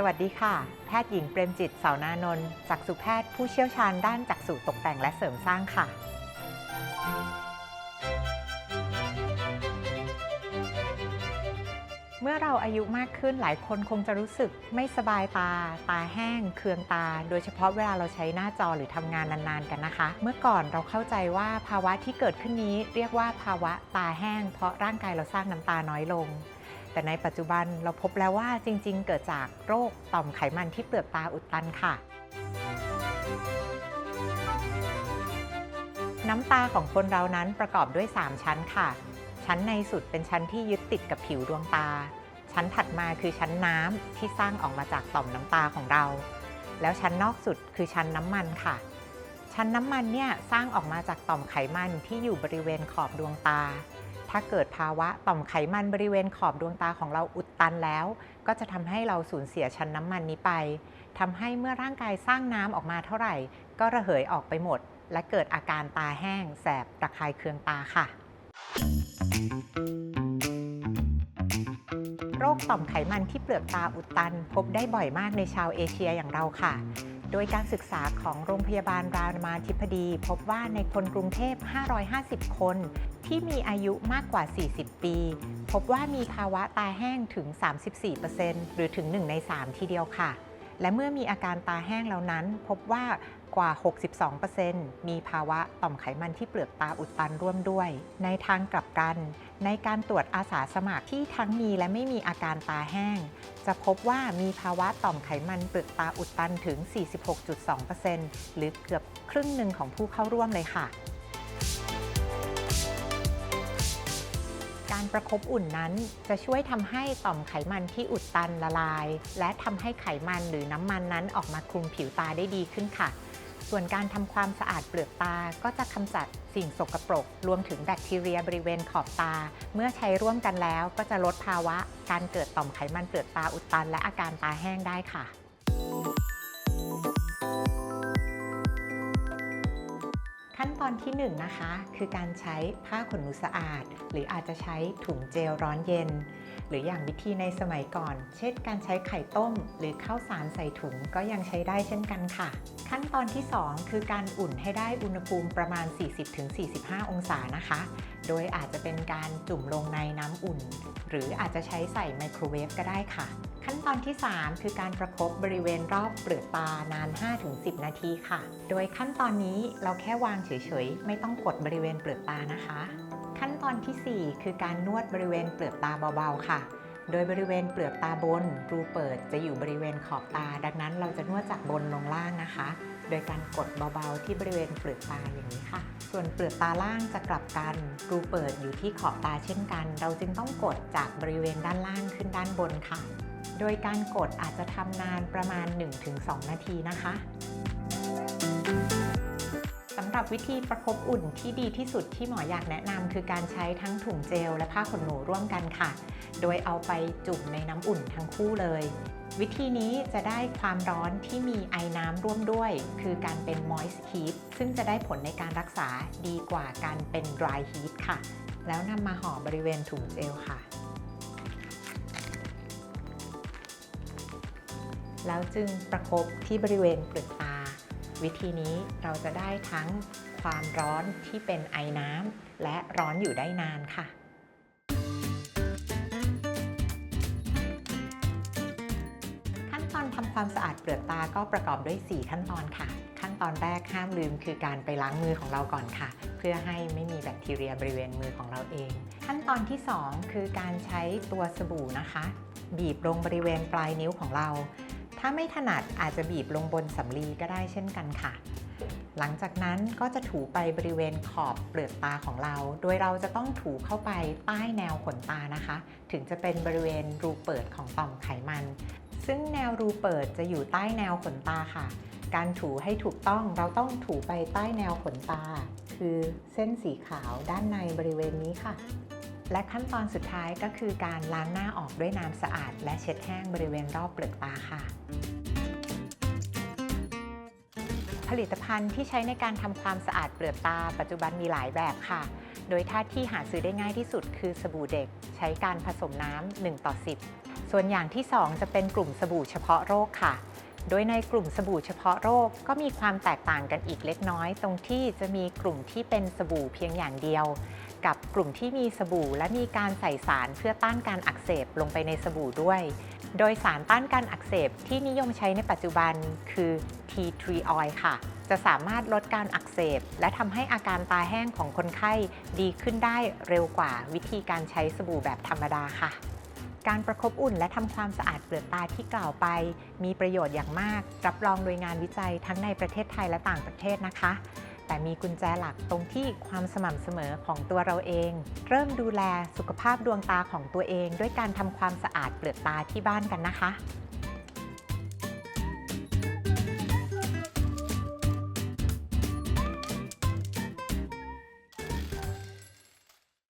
สวัสดีค่ะ แพทย์หญิงเปรมจิตเสานานนท์จักษุแพทย์ผู้เชี่ยวชาญด้านจักษุตกแต่งและเสริมสร้างค่ะ เมื่อเราอายุมากขึ้นหลายคนคงจะรู้สึกไม่สบายตา ตาแห้ง เคืองตา โดยเฉพาะเวลาเราใช้หน้าจอหรือทำงานนานๆกันนะคะ เมื่อก่อนเราเข้าใจว่าภาวะที่เกิดขึ้นนี้ เรียกว่าภาวะตาแห้ง เพราะร่างกายเราสร้างน้ำตาน้อยลง แต่ในปัจจุบันเราพบแล้วว่าจริง ๆ เกิดจากโรคต่อมไขมันที่เปลือกตาอุดตันค่ะ น้ำตาของคนเรานั้นประกอบด้วย 3 ชั้นค่ะ ชั้นในสุดเป็นชั้นที่ยึดติดกับผิวดวงตา ชั้นถัดมาคือชั้นน้ำที่สร้างออกมาจากต่อมน้ำตาของเรา แล้วชั้นนอกสุดคือชั้นน้ำมันค่ะ ชั้นน้ำมันเนี่ยสร้างออกมาจากต่อมไขมันที่อยู่บริเวณขอบดวงตา ถ้าเกิดภาวะต่อมไขมันบริเวณขอบดวงตาของเราอุดตันแล้ว ก็จะทำให้เราสูญเสียชั้นน้ำมันนี้ไปทำให้เมื่อร่างกายสร้างน้ำออกมาเท่าไหร่ ก็ระเหยออกไปหมด และเกิดอาการตาแห้ง แสบระคายเคืองตาค่ะ โรคต่อมไขมันที่เปลือกตาอุดตัน พบได้บ่อยมากในชาวเอเชียอย่างเราค่ะ โดยการศึกษาของโรงพยาบาลรามาธิบดี พบว่าในคนกรุงเทพ 550 คน ที่มีอายุมากกว่า 40 ปี พบว่ามีภาวะตาแห้งถึง 34%หรือถึง 1 ใน 3 ทีเดียวค่ะ และเมื่อมีอาการตาแห้งแล้วนั้น พบว่ากว่า 62%มีภาวะต่อมไขมันที่เปลือกตาอุดตันร่วมด้วย ในทางกลับกัน ในการตรวจอาสาสมัครที่ทั้งมีและไม่มีอาการตาแห้ง จะพบว่ามีภาวะต่อมไขมันเปลือกตาอุดตันถึง 46.2%หรือเกือบครึ่งหนึ่งของผู้เข้าร่วมเลยค่ะ ประคบอุ่นนั้น จะช่วยทำให้ต่อมไขมันที่อุดตันละลาย และทำให้ไขมันหรือน้ำมันนั้นออกมาคลุมผิวตาได้ดีขึ้นค่ะ ส่วนการทำความสะอาดเปลือกตาก็จะกำจัดสิ่งสกปรก รวมถึงแบคทีเรียบริเวณขอบตา เมื่อใช้ร่วมกันแล้วก็จะลดภาวะ การเกิดต่อมไขมันเปลือกตาอุดตัน และอาการตาแห้งได้ค่ะ ขั้นตอนที่1นงนะคะ คือการใช้ผ้าขนหนูสะอาด หรืออาจจะใช้ถุงเจลร้อนเย็น หรืออย่างวิธีในสมัยก่อน เช่นการใช้ไข่ต้ม หรือข้าวสารใส่ถุงก็ยังใช้ได้เช่นกันค่ะ ขั้นตอนที่ 2 คือการอุ่นให้ได้อุณหภูมิประมาณ 40-45 องศานะคะ โดยอาจจะเป็นการจุ่มลงในน้ำอุ่น หรืออาจจะใช้ใส่ไมโครเวฟก็ได้ค่ะ ขั้นตอนที่ 3 คือการประคบบริเวณรอบเปลือกตานาน 5-10 นาทีค่ะ โดยขั้นตอนนี้เราแค่วางเฉยๆ ไม่ต้องกดบริเวณเปลือกตานะคะ ขั้นตอนทีสี่ 4 คือการนวดบริเวณเปลือกตาเบาๆค่ะโดยบริเวณเปลือกตาบนรูเปิดจะอยู่บริเวณขอบตา ดังนั้นเราจะนวดจากบนลงล่างนะคะ โดยการกดเบาๆที่บริเวณเปลือกตาอย่างนี้ค่ะ ส่วนเปลือกตาล่างจะกลับกันรูเปิดอยู่ที่ขอบตาเช่นกัน เราจึงต้องกดจากบริเวณด้านล่างขึ้นด้านบนค่ะ โดยการกดอาจจะทำนานประมาณ 1-2 นาทีนะคะสำหรับวิธีประคบอุ่นที่ดีที่สุดที่หมออยากแนะนำคือการใช้ทั้งถุงเจลและผ้าขนหนูร่วมกันค่ะ โดยเอาไปจุ่มในน้ำอุ่นทั้งคู่เลย วิธีนี้จะได้ความร้อนที่มีไอน้ำร่วมด้วย คือการเป็น moist heat ซึ่งจะได้ผลในการรักษาดีกว่าการเป็น dry heat ค่ะ แล้วนำมาห่อบริเวณถุงเจลค่ะ แล้วจึงประคบที่บริเวณเปลือกตา วิธีนี้เราจะได้ทั้งความร้อนที่เป็นไอน้ำและร้อนอยู่ได้นานค่ะ ความสะอาดเปลือกตาก็ประกอบด้วย 4 ขั้นตอนค่ะ ขั้นตอนแรกห้ามลืมคือการไปล้างมือของเราก่อนค่ะ เพื่อให้ไม่มีแบคทีเรียบริเวณมือของเราเอง ขั้นตอนที่ 2 คือการใช้ตัวสบู่นะคะ บีบลงบริเวณปลายนิ้วของเรา ถ้าไม่ถนัดอาจจะบีบลงบนสำลีก็ได้เช่นกันค่ะหลังจากนั้นก็จะถูไปบริเวณขอบเปลือกตาของเรา โดยเราจะต้องถูเข้าไปใต้แนวขนตานะคะ ถึงจะเป็นบริเวณรูเปิดของต่อมไขมัน ซึ่งแนวรูเปิดจะอยู่ใต้แนวขนตาค่ะ การถูให้ถูกต้องเราต้องถูไปใต้แนวขนตา คือเส้นสีขาวด้านในบริเวณนี้ค่ะ และขั้นตอนสุดท้ายก็คือการล้างหน้าออกด้วยน้ำสะอาด และเช็ดแห้งบริเวณรอบเปลือกตาค่ะผลิตภัณฑ์ที่ใช้ในการทำความสะอาดเปลือกตาปัจจุบันมีหลายแบบค่ะ โดยท่าที่หาซื้อได้ง่ายที่สุดคือสบู่เด็ก ใช้การผสมน้ำ1ต่อ 10 ส่วนอย่างที่ 2 จะเป็นกลุ่มสบู่เฉพาะโรคค่ะ โดยในกลุ่มสบู่เฉพาะโรคก็มีความแตกต่างกันอีกเล็กน้อย ตรงที่จะมีกลุ่มที่เป็นสบู่เพียงอย่างเดียว กับกลุ่มที่มีสบู่และมีการใส่สารเพื่อต้านการอักเสบลงไปในสบู่ด้วย โดยสารต้านการอักเสบที่นิยมใช้ในปัจจุบันคือ tea tree oil ค่ะ จะสามารถลดการอักเสบ และทำให้อาการตาแห้งของคนไข้ดีขึ้นได้เร็วกว่าวิธีการใช้สบู่แบบธรรมดาค่ะ การประคบอุ่นและทำความสะอาดเปลือกตาที่กล่าวไป มีประโยชน์อย่างมาก รับรองโดยงานวิจัยทั้งในประเทศไทยและต่างประเทศนะคะ แต่มีกุญแจหลักตรงที่ความสม่ำเสมอของตัวเราเอง เริ่มดูแลสุขภาพดวงตาของตัวเอง ด้วยการทำความสะอาดเปลือกตาที่บ้านกันนะคะ